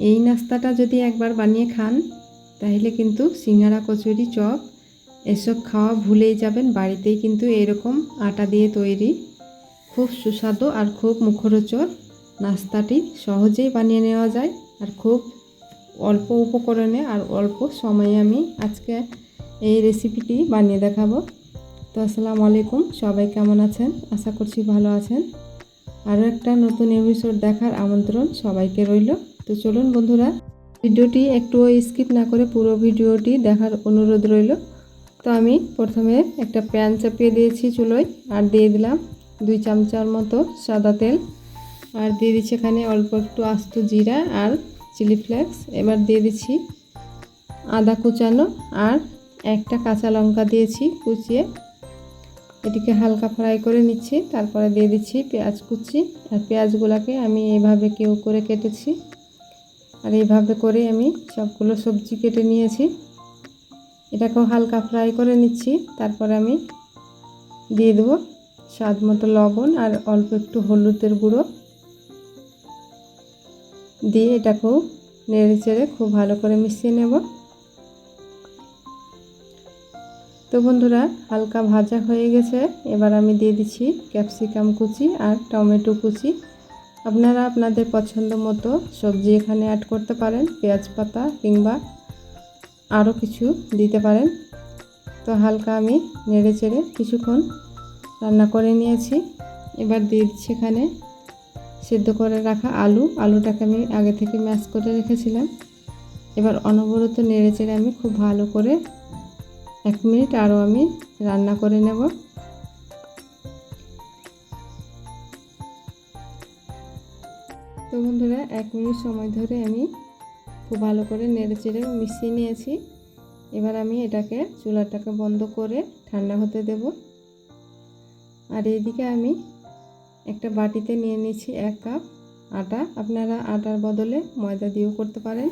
এই নাস্তাটা যদি একবার বানিয়ে খান, তাহলে কিন্তু সিঙ্গারা, কচুরি, চপ, এসব খাওয়া ভুলেই যাবেন। বাড়িতেই কিন্তু এরকম আটা দিয়ে তৈরি। খুব সুস্বাদু আর খুব মুখরোচক নাস্তাটি সহজেই বানিয়ে নেওয়া যায়। আর খুব অল্প উপকরণে আর অল্প সময়ে আমি আজকে এই রেসিপিটি বানিয়ে দেখাবো। তো আসসালামু আলাইকুম, সবাই কেমন আছেন? আশা করছি ভালো আছেন। আরও একটা নতুন এপিসোড দেখার আমন্ত্রণ সবাইকে রইল। তো চলুন বন্ধুরা, ভিডিওটি একটুও স্কিপ না করে পুরো ভিডিওটি দেখার অনুরোধ রইল। তো আমি প্রথমে একটা প্যান চাপিয়ে দিয়েছি চুলোয়, আর দিয়ে দিলাম দুই চামচার মতো সাদা তেল। আর দিয়ে দিচ্ছি এখানে অল্প একটু আস্ত জিরা আর চিলি ফ্লেক্স। এবার দিয়ে দিচ্ছি আদা কুচানো আর একটা কাঁচা লঙ্কা দিয়েছি কুচিয়ে। এটিকে হালকা ফ্রাই করে নিচ্ছি, তারপরে দিয়ে দিচ্ছি পেঁয়াজ কুচি। আর পেঁয়াজগুলোকে আমি এইভাবে কেউ করে কেটেছি। আর এইভাবে করে আমি সবগুলো সবজি কেটে নিয়েছি। এটাকেও হালকা ফ্রাই করে নিচ্ছি। তারপরে আমি দিয়ে দেবো স্বাদ মতো লবণ আর অল্প একটু হলুদের গুঁড়ো। দিয়ে এটাকেও নেড়ে চেড়ে খুব ভালো করে মিশিয়ে নেব। তো বন্ধুরা, হালকা ভাজা হয়ে গেছে। এবার আমি দিয়ে দিচ্ছি ক্যাপসিকাম কুচি আর টমেটো কুচি। আপনারা আপনাদের পছন্দ মতো সবজি এখানে অ্যাড করতে পারেন, পেঁয়াজ পাতা কিংবা আরও কিছু দিতে পারেন। তো হালকা আমি নেড়ে চেড়ে কিছুক্ষণ রান্না করে নিয়েছি। এবার দিয়ে দিচ্ছি এখানে সেদ্ধ করে রাখা আলু। আলুটাকে আমি আগে থেকে ম্যাশ করে রেখেছিলাম। এবার অনবরত নেড়ে চেড়ে আমি খুব ভালো করে এক মিনিট আরও আমি রান্না করে নেব। তো বন্ধুরা, এক মিনিট সময় ধরে আমি খুব ভালো করে নেড়ে চেড়ে মিশিয়ে নিয়েছি। এবার আমি এটাকে চুলাটাকে বন্ধ করে ঠান্ডা হতে দেব। আর এদিকে আমি একটা বাটিতে নিয়ে নিয়েছি এক কাপ আটা। আপনারা আটার বদলে ময়দা দিয়েও করতে পারেন।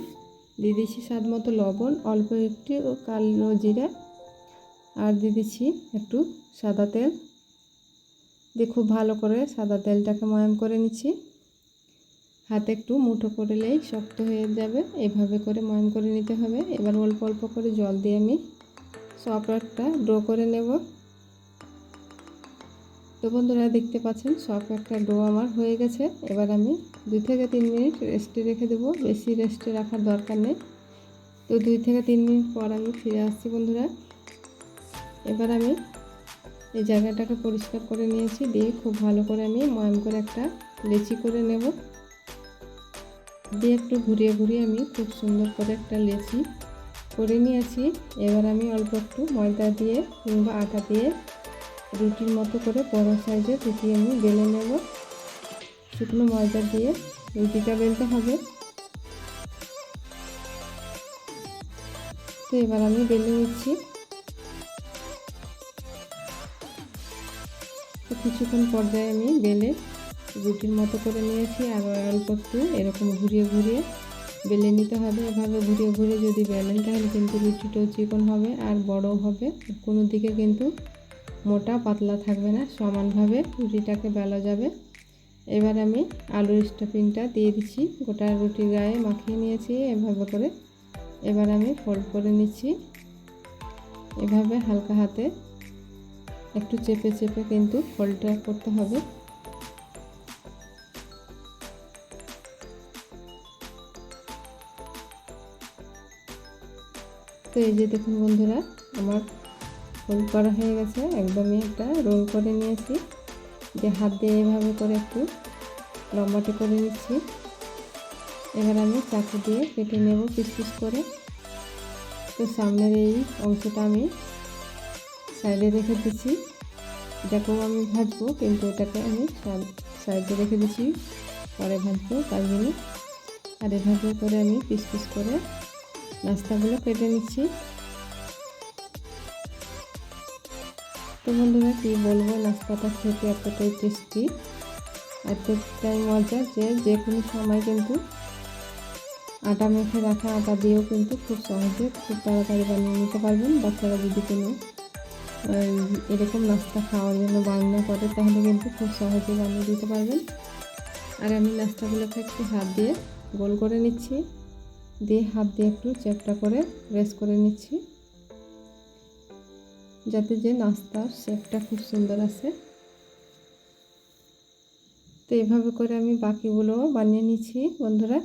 দিয়ে দিচ্ছি স্বাদ মতো লবণ, অল্প একটু কালো জিরা। আর দিয়ে দিচ্ছি একটু সাদা তেল। দিয়ে খুব ভালো করে সাদা তেলটাকে ময়াম করে নিচ্ছি। হাতে একটু মুঠো করলেই শক্ত হয়ে যাবে। এভাবে করে ময়াম করে নিতে হবে। এবার অল্প অল্প করে জল দিয়ে আমি সপ একটা ডো করে নেব। তো বন্ধুরা, দেখতে পাচ্ছেন, সব একটা আমার হয়ে গেছে। এবার আমি দুই থেকে তিন মিনিট রেস্টে রেখে দেবো। বেশি রেস্টে রাখার দরকার নেই। তো দুই থেকে তিন মিনিট পর আমি ফিরে আসছি বন্ধুরা। এবার আমি এই জায়গাটাকে পরিষ্কার করে নিয়েছি। দিয়ে খুব ভালো করে আমি ময়াম করে একটা লেচি করে নেব। দিয়ে একটু ঘুরিয়ে ঘুরিয়ে আমি খুব সুন্দর করে একটা লেচি করে নিয়েছি। এবার আমি অল্প একটু ময়দা দিয়ে কিংবা আটা দিয়ে রুটির মতো করে বড় সাইজে রুটি আমি বেলে নেব। শুকনো ময়দা দিয়ে রুটিটা বেলতে হবে। তো এবার আমি বেলে নিচ্ছি। কিছুক্ষণ পর্যায়ে আমি বেলে রুটির মতো করে নিয়েছি আর অল্প একটু এরকম ঘুরিয়ে ঘুরিয়ে বেলে নিতে হবে। এভাবে ঘুরিয়ে ঘুরিয়ে যদি বেলেন, তাহলে কিন্তু রুটিটাও চিকন হবে আর বড় হবে। কোনো দিকে কিন্তু মোটা পাতলা থাকবে না, সমানভাবে রুটিটাকে বেলা যাবে। এবার আমি আলুর স্টাফিংটা দিয়ে দিচ্ছি। গোটা রুটির গায়ে মাখিয়ে নিয়েছি এভাবে করে। এবার আমি ফোল্ড করে নিচ্ছি। এভাবে হালকা হাতে একটু চেপে চেপে কিন্তু ফোল্ডটা করতে হবে। তো এই যে দেখুন বন্ধুরা, আমার রোল করা হয়ে গেছে। একদমই একটা রোল করে নিয়েছি। যে হাত দিয়ে এভাবে করে একটু লম্বাটে করে নিচ্ছি। এবার আমি চাকু দিয়ে কেটে নেব পিস পিস করে। তো সামনের এই অংশটা আমি সাইডে রেখে দিচ্ছি। এটাকেও আমি ভাজবো, কিন্তু এটাকে আমি সাইডে রেখে দিচ্ছি। পরে ভাজবো, তার জন্য আর এভাবে করে আমি পিস পিস করে নাস্তাগুলো কেটে নিচ্ছি। তো বন্ধুরা, কী বলব নাস্তাটা খেতে এতটাই টেস্টি এতটাই মজা যে যে কোনো সময় কিন্তু আটা মেখে রাখা আটা দিয়েও কিন্তু খুব সহজে খুব তাড়াতাড়ি বানিয়ে নিতে পারবেন বাচ্চারা যদি কোনো এরকম নাস্তা খাওয়ার জন্য বান্না করে, তাহলে কিন্তু খুব সহজে বানিয়ে দিতে পারবেন। আর আমি নাস্তাগুলোকে একটু হাত দিয়ে গোল করে নিচ্ছি। দিয়ে হাত দিয়ে একটু চেপটা করে প্রেস করে নিচ্ছি। যাতে যে নাস্তার শেপটা খুব সুন্দর আসে। তো এভাবে করে আমি বাকিগুলো বানিয়ে নিচ্ছি বন্ধুরা।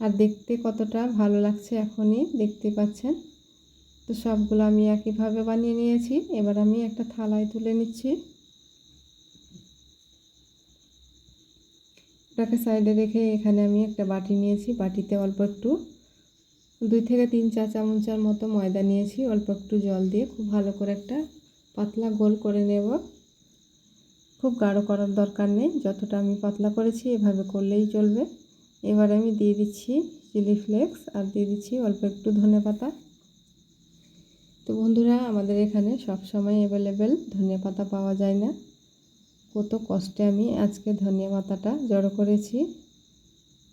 আর দেখতে কতটা ভালো লাগছে এখনই দেখতে পাচ্ছেন। তো সবগুলো আমি একইভাবে বানিয়ে নিয়েছি। এবার আমি একটা থালায় তুলে নিচ্ছি। ওটাকে সাইডে রেখে এখানে আমি একটা বাটি নিয়েছি। বাটিতে অল্প একটু দুই থেকে তিন চা চামচের মতো ময়দা নিয়েছি। অল্প একটু জল দিয়ে খুব ভালো করে একটা পাতলা গোল করে নেব। খুব গাঢ় করার দরকার নেই। যতটা আমি পাতলা করেছি, এভাবে করলেই চলবে। এবার আমি দিয়ে দিচ্ছি চিলি ফ্লেক্স আর দিয়ে দিচ্ছি অল্প একটু ধনে পাতা। তো বন্ধুরা, আমাদের এখানে সব সময় অ্যাভেলেবেল ধনিয়া পাতা পাওয়া যায় না। কত কষ্টে আমি আজকে ধনিয়া পাতাটা জড়ো করেছি।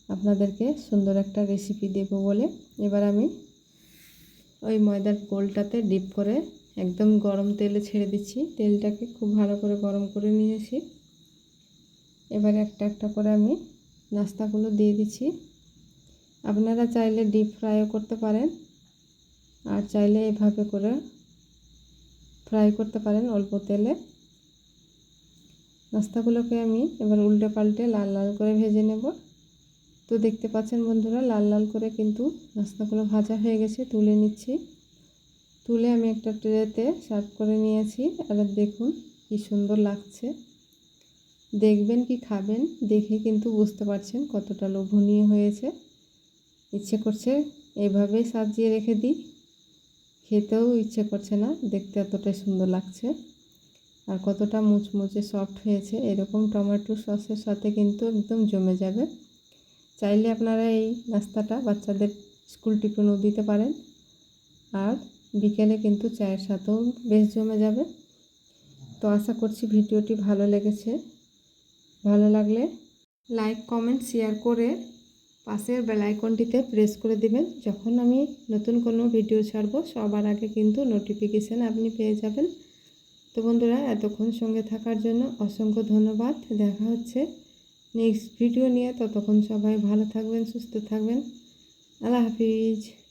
আপনাদেরকে সুন্দর একটা রেসিপি দেব বলে। এবার আমি ওই ময়দার গোলটাতে ডিপ করে একদম গরম তেলে ছেড়ে দিচ্ছি। তেলটাকে খুব ভালো করে গরম করে নিয়েছি। এবার একটা একটা করে আমি নাস্তাগুলো দিয়ে দিচ্ছি। আপনারা চাইলে ডিপ ফ্রাইও করতে পারেন। আর চাইলে এভাবে করে ফ্রাই করতে পারেন অল্প তেলে। নাস্তাগুলোকে আমি এবার উল্টে পাল্টে লাল লাল করে ভেজে নেব। তো দেখতে পাচ্ছেন বন্ধুরা, লাল লাল করে কিন্তু নাস্তাগুলো ভাজা হয়ে গেছে, তুলে নিচ্ছি। তুলে আমি একটা ট্রেতে সার্ভ করে নিয়েছি, আর দেখুন কি সুন্দর লাগছে। দেখবেন কি খাবেন, দেখে কিন্তু বুঝতে পারছেন কতটা লোভনীয় হয়েছে। ইচ্ছে করছে এইভাবেই সাজিয়ে রেখে দিই। খেতেও ইচ্ছে করছে না, দেখতে এতটাই সুন্দর লাগছে। আর কতটা মুচমুচে সফট হয়েছে, এরকম টমেটো সসের সাথে কিন্তু একদম জমে যাবে। চাইলে আপনারা এই নাস্তাটা বাচ্চাদের স্কুল টিফিনও দিতে পারেন। আর বিকেলে কিন্তু চায়ের সাথেও বেশ জমে যাবে। তো আশা করছি ভিডিওটি ভালো লেগেছে। ভালো লাগলে লাইক কমেন্ট শেয়ার করে পাশের বেলাইকনটিতে প্রেস করে দিবেন। যখন আমি নতুন কোনো ভিডিও ছাড়বো, সবার আগে কিন্তু নোটিফিকেশান আপনি পেয়ে যাবেন। তো বন্ধুরা, এতক্ষণ সঙ্গে থাকার জন্য অসংখ্য ধন্যবাদ। দেখা হচ্ছে নেক্সট ভিডিও নিয়ে। ততক্ষণ সবাই ভালো থাকবেন, সুস্থ থাকবেন। আল্লাহ হাফিজ।